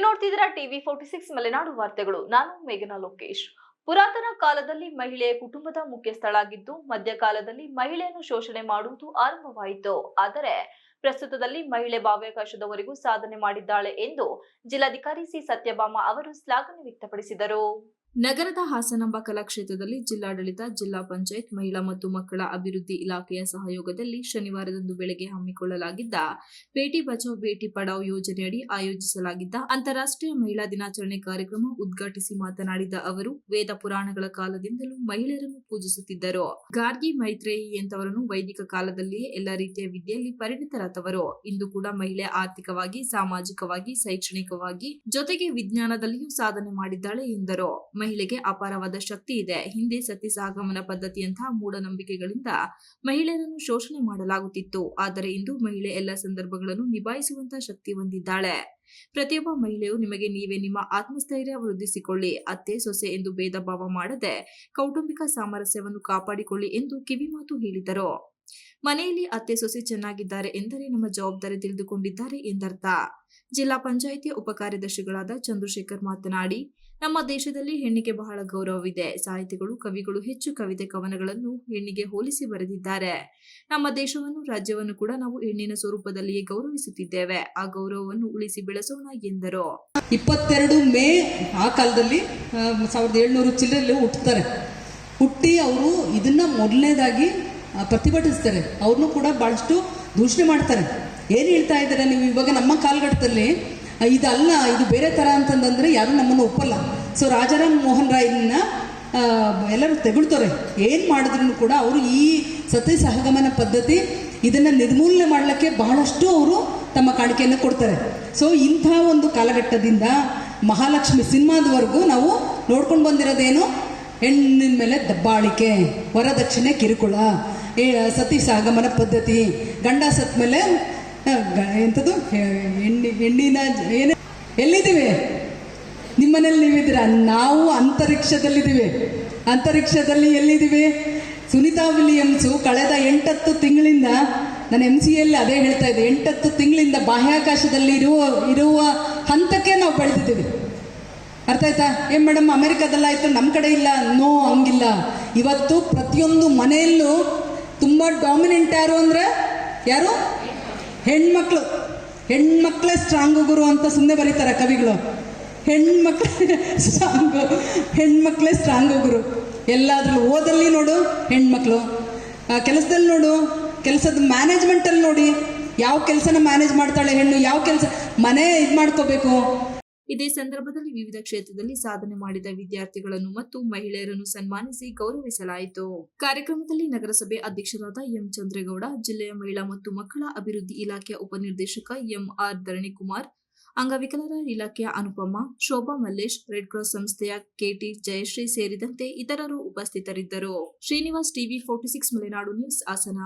ನೋಡ್ತಿದ್ದೀರಾ TV forty six Malenadu ವಾರ್ತೆಗಳು. ನಾನು ಮೇಘನಾ ಲೋಕೇಶ್. ಪುರಾತನ ಕಾಲದಲ್ಲಿ ಮಹಿಳೆ ಕುಟುಂಬದ ಮುಖ್ಯಸ್ಥಳಾಗಿದ್ದು ಮಧ್ಯಕಾಲದಲ್ಲಿ ಮಹಿಳೆಯನ್ನು ಶೋಷಣೆ ಮಾಡುವುದು ಆರಂಭವಾಯಿತು. ಆದರೆ, ಪ್ರಸ್ತುತದಲ್ಲಿ ಮಹಿಳೆ ಬಾಹ್ಯಾಕಾಶದವರೆಗೂ ಸಾಧನೆ ಮಾಡಿದ್ದಾಳೆ ಎಂದು ಜಿಲ್ಲಾಧಿಕಾರಿ ಸಿ. ಸತ್ಯಭಾಮ ಅವರು ಶ್ಲಾಘನೆ ವ್ಯಕ್ತಪಡಿಸಿದರು. ನಗರದ ಹಾಸನಾಂಬ ಕಲಾಕ್ಷೇತ್ರದಲ್ಲಿ ಜಿಲ್ಲಾಡಳಿತ, ಜಿಲ್ಲಾ ಪಂಚಾಯತ್, ಮಹಿಳಾ ಮತ್ತು ಮಕ್ಕಳ ಅಭಿವೃದ್ಧಿ ಇಲಾಖೆಯ ಸಹಯೋಗದಲ್ಲಿ ಶನಿವಾರದಂದು ಬೆಳಗ್ಗೆ ಹಮ್ಮಿಕೊಳ್ಳಲಾಗಿದ್ದ ಬೇಟಿ ಬಚಾವ್, ಬೇಟಿ ಪಡಾವ್ ಯೋಜನೆಯಡಿ ಆಯೋಜಿಸಲಾಗಿದ್ದ ಅಂತಾರಾಷ್ಟ್ರೀಯ ಮಹಿಳಾ ದಿನಾಚರಣೆ ಕಾರ್ಯಕ್ರಮ ಉದ್ಘಾಟಿಸಿ ಮಾತನಾಡಿದ ಅವರು, ವೇದ ಪುರಾಣಗಳ ಕಾಲದಿಂದಲೂ ಮಹಿಳೆಯರನ್ನು ಪೂಜಿಸುತ್ತಿದ್ದರು. ಗಾರ್ಗಿ ಮೈತ್ರೇಯಿ ಎಂತವರನ್ನು ವೈದಿಕ ಕಾಲದಲ್ಲಿಯೇ ಎಲ್ಲ ರೀತಿಯ ವಿದ್ಯೆಯಲ್ಲಿ ಪರಿಣಿತರಾದವರು. ಇಂದು ಕೂಡ ಮಹಿಳೆ ಆರ್ಥಿಕವಾಗಿ, ಸಾಮಾಜಿಕವಾಗಿ, ಶೈಕ್ಷಣಿಕವಾಗಿ ಜೊತೆಗೆ ವಿಜ್ಞಾನದಲ್ಲಿಯೂ ಸಾಧನೆ ಮಾಡಿದ್ದಾಳೆ ಎಂದರು. ಮಹಿಳೆಗೆ ಅಪಾರವಾದ ಶಕ್ತಿ ಇದೆ. ಹಿಂದೆ ಸತಿ ಸಾಗಮನ ಪದ್ಧತಿಯಂತಹ ಮೂಢನಂಬಿಕೆಗಳಿಂದ ಮಹಿಳೆಯರನ್ನು ಶೋಷಣೆ ಮಾಡಲಾಗುತ್ತಿತ್ತು. ಆದರೆ ಇಂದು ಮಹಿಳೆ ಎಲ್ಲ ಸಂದರ್ಭಗಳನ್ನು ನಿಭಾಯಿಸುವಂತಹ ಶಕ್ತಿ ಹೊಂದಿದ್ದಾಳೆ. ಪ್ರತಿಯೊಬ್ಬ ಮಹಿಳೆಯು ನಿಮಗೆ ನೀವೇ ನಿಮ್ಮ ಆತ್ಮಸ್ಥೈರ್ಯ ವೃದ್ಧಿಸಿಕೊಳ್ಳಿ. ಅತ್ತೆ, ಸೊಸೆ ಎಂದು ಭೇದ ಭಾವ ಮಾಡದೆ ಕೌಟುಂಬಿಕ ಸಾಮರಸ್ಯವನ್ನು ಕಾಪಾಡಿಕೊಳ್ಳಿ ಎಂದು ಕಿವಿಮಾತು ಹೇಳಿದರು. ಮನೆಯಲ್ಲಿ ಅತ್ತೆ, ಸೊಸೆ ಚೆನ್ನಾಗಿದ್ದಾರೆ ಎಂದರೆ ನಮ್ಮ ಜವಾಬ್ದಾರಿ ತಿಳಿದುಕೊಂಡಿದ್ದಾರೆ ಎಂದರ್ಥ. ಜಿಲ್ಲಾ ಪಂಚಾಯಿತಿ ಉಪಕಾರ್ಯದರ್ಶಿಗಳಾದ ಚಂದ್ರಶೇಖರ್ ಮಾತನಾಡಿ ನಮ್ಮ ದೇಶದಲ್ಲಿ ಹೆಣ್ಣಿಗೆ ಬಹಳ ಗೌರವವಿದೆ. ಸಾಹಿತಿಗಳು, ಕವಿಗಳು ಹೆಚ್ಚು ಕವಿತೆ ಕವನಗಳನ್ನು ಹೆಣ್ಣಿಗೆ ಹೋಲಿಸಿ ಬರೆದಿದ್ದಾರೆ. ನಮ್ಮ ದೇಶವನ್ನು, ರಾಜ್ಯವನ್ನು ಕೂಡ ನಾವು ಹೆಣ್ಣಿನ ಸ್ವರೂಪದಲ್ಲಿಯೇ ಗೌರವಿಸುತ್ತಿದ್ದೇವೆ. ಆ ಗೌರವವನ್ನು ಉಳಿಸಿ ಬೆಳೆಸೋಣ ಎಂದರು. ಇಪ್ಪತ್ತೆರಡು ಮೇ ಆ ಕಾಲದಲ್ಲಿ ಸಾವಿರದ ಏಳ್ನೂರು ಚಿಲ್ಲರಲ್ಲಿ ಹುಟ್ಟುತ್ತಾರೆ. ಹುಟ್ಟಿ ಅವರು ಇದನ್ನ ಮೊದಲನೇದಾಗಿ ಪ್ರತಿಭಟಿಸ್ತಾರೆ. ಅವ್ರನ್ನೂ ಕೂಡ ಬಹಳಷ್ಟು ದೂಷಣೆ ಮಾಡ್ತಾರೆ. ಏನು ಹೇಳ್ತಾ ಇದ್ದಾರೆ ನೀವು ಇವಾಗ ನಮ್ಮ ಕಾಲಘಟ್ಟದಲ್ಲಿ? ಇದಲ್ಲ, ಇದು ಬೇರೆ ಥರ ಅಂತಂದ್ರೆ ಯಾರು ನಮ್ಮನ್ನು ಒಪ್ಪಲ್ಲ. ಸೊ ರಾಜಾರಾಮ್ ಮೋಹನ್ ರಾಯ್ನ ಎಲ್ಲರೂ ತೆಗಳ್ತಾರೆ. ಏನು ಮಾಡಿದ್ರು ಕೂಡ ಅವರು ಈ ಸತಿ ಸಹಗಮನ ಪದ್ಧತಿ ಇದನ್ನು ನಿರ್ಮೂಲನೆ ಮಾಡಲಿಕ್ಕೆ ಬಹಳಷ್ಟು ಅವರು ತಮ್ಮ ಕಾಣಿಕೆಯನ್ನು ಕೊಡ್ತಾರೆ. ಸೊ ಇಂಥ ಒಂದು ಕಾಲಘಟ್ಟದಿಂದ ಮಹಾಲಕ್ಷ್ಮಿ ಸಿನಿಮಾದವರೆಗೂ ನಾವು ನೋಡ್ಕೊಂಡು ಬಂದಿರೋದೇನು? ಹೆಣ್ಣಿನ ಮೇಲೆ ದಬ್ಬಾಳಿಕೆ, ವರದಕ್ಷಿಣೆ ಕಿರುಕುಳ, ಏ, ಸತಿ ಸಹಗಮನ ಪದ್ಧತಿ, ಗಂಡ ಸತ್ ಮೇಲೆ ಎಂಥದ್ದು ಎಣ್ಣೆ ಹೆಣ್ಣಿನ ಏನೇ? ಎಲ್ಲಿದ್ದೀವಿ? ನಿಮ್ಮನೇಲಿ ನೀವಿದ್ದೀರಾ? ನಾವು ಅಂತರಿಕ್ಷದಲ್ಲಿದ್ದೀವಿ. ಅಂತರಿಕ್ಷದಲ್ಲಿ ಎಲ್ಲಿದ್ದೀವಿ? ಸುನೀತಾ ವಿಲಿಯಮ್ಸು ಕಳೆದ ಎಂಟತ್ತು ತಿಂಗಳಿಂದ ನಾನು ಎಂ ಸಿ ಎಲ್ಲಿ ಅದೇ ಹೇಳ್ತಾ ಇದ್ದೆ. ಎಂಟತ್ತು ತಿಂಗಳಿಂದ ಬಾಹ್ಯಾಕಾಶದಲ್ಲಿ ಇರುವ ಇರುವ ಹಂತಕ್ಕೆ ನಾವು ಬೆಳೆದಿದ್ದೀವಿ. ಅರ್ಥ ಆಯ್ತಾ? ಏನ್ ಮೇಡಮ್ ಅಮೆರಿಕದಲ್ಲಾಯ್ತು ನಮ್ಮ ಕಡೆ ಇಲ್ಲ. ನೋ, ಹಂಗಿಲ್ಲ. ಇವತ್ತು ಪ್ರತಿಯೊಂದು ಮನೆಯಲ್ಲೂ ತುಂಬ ಡಾಮಿನೆಂಟ್ ಯಾರು ಅಂದರೆ? ಯಾರು? ಹೆಣ್ಮಕ್ಳು, ಹೆಣ್ಮಕ್ಳೇ ಸ್ಟ್ರಾಂಗ್ ಗುರು ಅಂತ ಸುಮ್ಮನೆ ಬರೀತಾರೆ ಕವಿಗಳು. ಹೆಣ್ಮಕ್ಳೇ ಸ್ಟ್ರಾಂಗು ಹೆಣ್ಮಕ್ಳೇ ಸ್ಟ್ರಾಂಗ್ ಗುರು. ಎಲ್ಲಾದ್ರೂ ಓದಲ್ಲಿ ನೋಡು, ಹೆಣ್ಮಕ್ಳು. ಕೆಲಸದಲ್ಲಿ ನೋಡು, ಕೆಲಸದ ಮ್ಯಾನೇಜ್ಮೆಂಟಲ್ಲಿ ನೋಡಿ, ಯಾವ ಕೆಲಸನ ಮ್ಯಾನೇಜ್ ಮಾಡ್ತಾಳೆ ಹೆಣ್ಣು, ಯಾವ ಕೆಲಸ, ಮನೆ ಇದು ಮಾಡ್ಕೋಬೇಕು. ಇದೇ ಸಂದರ್ಭದಲ್ಲಿ ವಿವಿಧ ಕ್ಷೇತ್ರದಲ್ಲಿ ಸಾಧನೆ ಮಾಡಿದ ವಿದ್ಯಾರ್ಥಿಗಳನ್ನು ಮತ್ತು ಮಹಿಳೆಯರನ್ನು ಸನ್ಮಾನಿಸಿ ಗೌರವಿಸಲಾಯಿತು. ಕಾರ್ಯಕ್ರಮದಲ್ಲಿ ನಗರಸಭೆ ಅಧ್ಯಕ್ಷರಾದ ಎಂ ಚಂದ್ರೇಗೌಡ, ಜಿಲ್ಲೆಯ ಮಹಿಳಾ ಮತ್ತು ಮಕ್ಕಳ ಅಭಿವೃದ್ಧಿ ಇಲಾಖೆಯ ಉಪನಿರ್ದೇಶಕ ಎಂ ಆರ್ ಧರಣಿಕುಮಾರ್, ಅಂಗವಿಕಲರ ಇಲಾಖೆಯ ಅನುಪಮ, ಶೋಭಾ ಮಲ್ಲೇಶ್, ರೆಡ್ ಕ್ರಾಸ್ ಸಂಸ್ಥೆಯ ಕೆಟಿ ಜಯಶ್ರೀ ಸೇರಿದಂತೆ ಇತರರು ಉಪಸ್ಥಿತರಿದ್ದರು. Srinivas TV forty six Malenadu news Hassan.